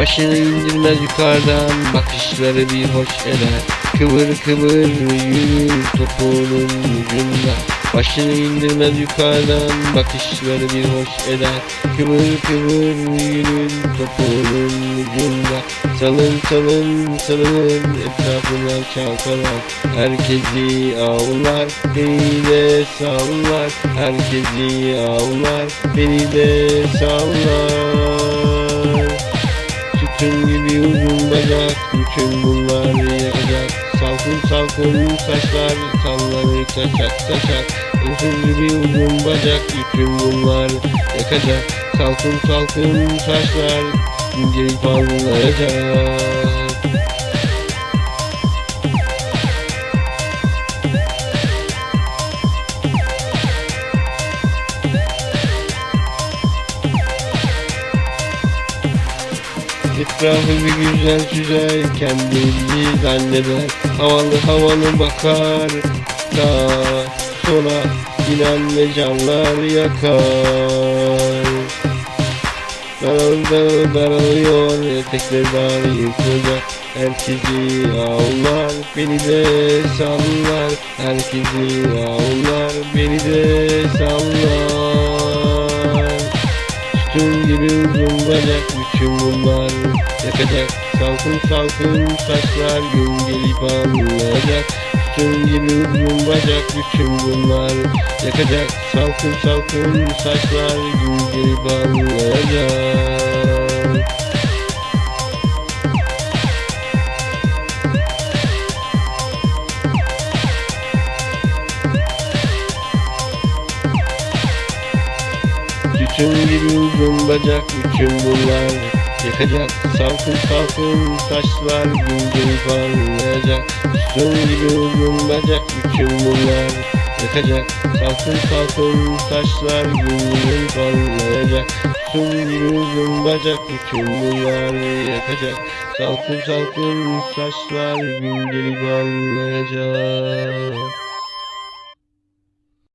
Başını indirmez yukarıdan bakışları bir hoş eder Kıvır kıvır yürür topuğunun ucunda Başını indirmez yukarıdan bakışları bir hoş eder Kıvır kıvır yürür topuğunun ucunda Salın salın salın etrafına çalkalar. Herkesi avlar beni de sallar. Herkesi avlar beni de sallar bacak bütün bunlar yakacak Salkın salkın saçlar sallanır taşak taşak Uzun gibi uzun bacak bütün bunlar yakacak. Salkın salkın saçlar incelik parlayacak Etrafı bir güzel süzer Kendini zanneder. Havalı havalı bakar Da sonra inen ve camlar yakar. Darıl darıl daralıyor Etekler dar yıkılacak Herkesi avlar Beni de sallar. Herkesi avlar Beni de sallar Sütun gibi uzun bacak bütün bunlar. Yakacak Salkın salkın saçlar gün gelip anlayacak. Sütun gibi uzun bacak bütün bunlar. Yakacak Salkın salkın saçlar gün gelip anlayacak Bütün gibi uzun bacak bütün bunlar Yakacak salkın salkın taşlar gün gibi parlayacak Bütün gibi uzun bacak bütün bunlar Yakacak salkın salkın taşlar gün gibi parlayacak Bütün gibi uzun bacak bütün bunlar yakacak Salkın salkın saçlar gün gelip parlayacak